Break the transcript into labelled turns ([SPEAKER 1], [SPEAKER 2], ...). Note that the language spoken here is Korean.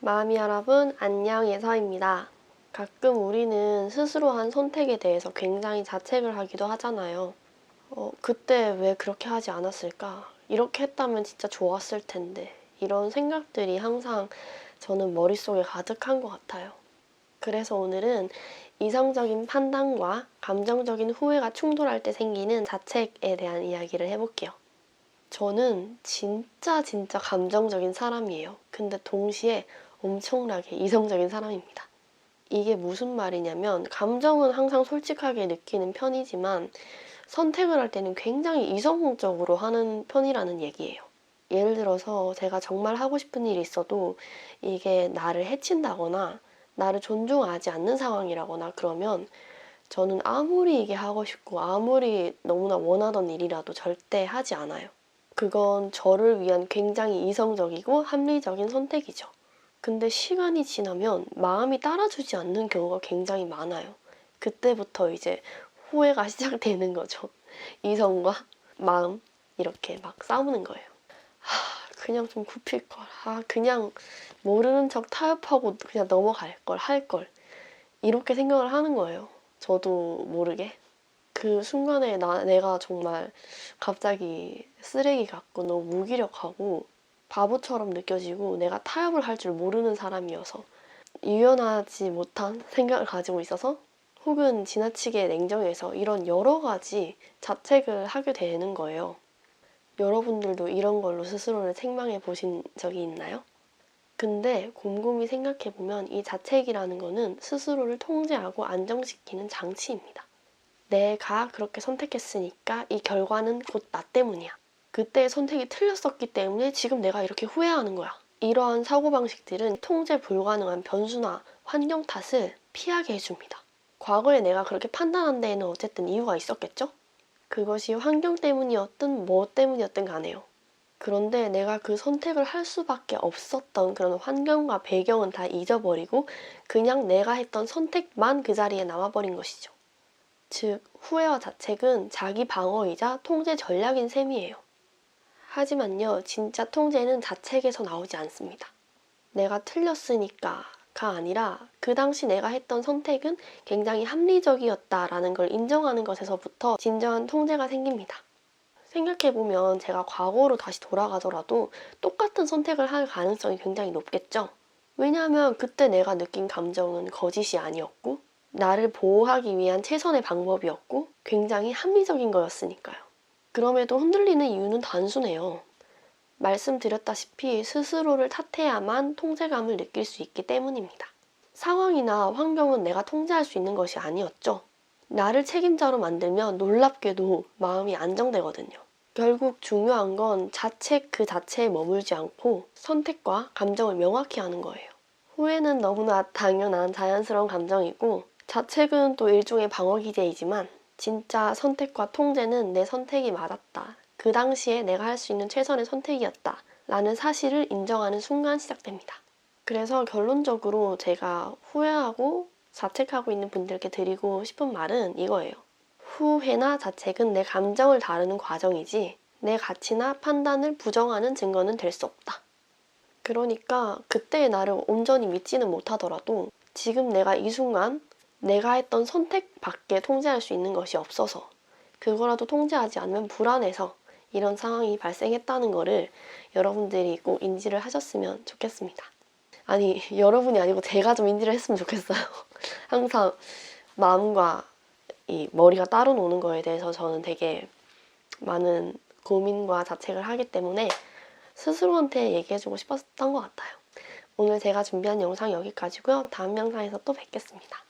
[SPEAKER 1] 마음이 여러분, 안녕 예서입니다. 가끔 우리는 스스로 한 선택에 대해서 굉장히 자책을 하기도 하잖아요. 어, 그때 왜 그렇게 하지 않았을까? 이렇게 했다면 진짜 좋았을 텐데. 이런 생각들이 항상 저는 머릿속에 가득한 것 같아요. 그래서 오늘은 이성적인 판단과 감정적인 후회가 충돌할 때 생기는 자책에 대한 이야기를 해볼게요. 저는 진짜 진짜 감정적인 사람이에요. 근데 동시에 엄청나게 이성적인 사람입니다. 이게 무슨 말이냐면 감정은 항상 솔직하게 느끼는 편이지만 선택을 할 때는 굉장히 이성적으로 하는 편이라는 얘기예요. 예를 들어서 제가 정말 하고 싶은 일이 있어도 이게 나를 해친다거나 나를 존중하지 않는 상황이라거나 그러면 저는 아무리 이게 하고 싶고 아무리 너무나 원하던 일이라도 절대 하지 않아요. 그건 저를 위한 굉장히 이성적이고 합리적인 선택이죠. 근데 시간이 지나면 마음이 따라주지 않는 경우가 굉장히 많아요. 그때부터 이제 후회가 시작되는 거죠. 이성과 마음 이렇게 막 싸우는 거예요. 하, 그냥 좀 굽힐 걸. 아, 그냥 모르는 척 타협하고 그냥 넘어갈 걸, 할 걸. 이렇게 생각을 하는 거예요. 저도 모르게. 그 순간에 나, 내가 정말 갑자기 쓰레기 같고 너무 무기력하고 바보처럼 느껴지고 내가 타협을 할 줄 모르는 사람이어서 유연하지 못한 생각을 가지고 있어서 혹은 지나치게 냉정해서 이런 여러 가지 자책을 하게 되는 거예요. 여러분들도 이런 걸로 스스로를 책망해 보신 적이 있나요? 근데 곰곰이 생각해 보면 이 자책이라는 거는 스스로를 통제하고 안정시키는 장치입니다. 내가 그렇게 선택했으니까 이 결과는 곧 나 때문이야. 그때의 선택이 틀렸었기 때문에 지금 내가 이렇게 후회하는 거야. 이러한 사고방식들은 통제 불가능한 변수나 환경 탓을 피하게 해줍니다. 과거에 내가 그렇게 판단한 데에는 어쨌든 이유가 있었겠죠? 그것이 환경 때문이었든 뭐 때문이었든 간에요. 그런데 내가 그 선택을 할 수밖에 없었던 그런 환경과 배경은 다 잊어버리고 그냥 내가 했던 선택만 그 자리에 남아버린 것이죠. 즉, 후회와 자책은 자기 방어이자 통제 전략인 셈이에요. 하지만요, 진짜 통제는 자책에서 나오지 않습니다. 내가 틀렸으니까 가 아니라 그 당시 내가 했던 선택은 굉장히 합리적이었다라는 걸 인정하는 것에서부터 진정한 통제가 생깁니다. 생각해보면 제가 과거로 다시 돌아가더라도 똑같은 선택을 할 가능성이 굉장히 높겠죠? 왜냐하면 그때 내가 느낀 감정은 거짓이 아니었고, 나를 보호하기 위한 최선의 방법이었고, 굉장히 합리적인 거였으니까요. 그럼에도 흔들리는 이유는 단순해요. 말씀드렸다시피 스스로를 탓해야만 통제감을 느낄 수 있기 때문입니다. 상황이나 환경은 내가 통제할 수 있는 것이 아니었죠. 나를 책임자로 만들면 놀랍게도 마음이 안정되거든요. 결국 중요한 건 자책 그 자체에 머물지 않고 선택과 감정을 명확히 하는 거예요. 후회는 너무나 당연한 자연스러운 감정이고 자책은 또 일종의 방어 기제이지만 진짜 선택과 통제는 내 선택이 맞았다. 그 당시에 내가 할 수 있는 최선의 선택이었다. 라는 사실을 인정하는 순간 시작됩니다. 그래서 결론적으로 제가 후회하고 자책하고 있는 분들께 드리고 싶은 말은 이거예요. 후회나 자책은 내 감정을 다루는 과정이지 내 가치나 판단을 부정하는 증거는 될 수 없다. 그러니까 그때의 나를 온전히 믿지는 못하더라도 지금 내가 이 순간 내가 했던 선택 밖에 통제할 수 있는 것이 없어서 그거라도 통제하지 않으면 불안해서 이런 상황이 발생했다는 거를 여러분들이 꼭 인지를 하셨으면 좋겠습니다. 아니 여러분이 아니고 제가 좀 인지를 했으면 좋겠어요. 항상 마음과 이 머리가 따로 노는 거에 대해서 저는 되게 많은 고민과 자책을 하기 때문에 스스로한테 얘기해주고 싶었던 것 같아요. 오늘 제가 준비한 영상 여기까지고요. 다음 영상에서 또 뵙겠습니다.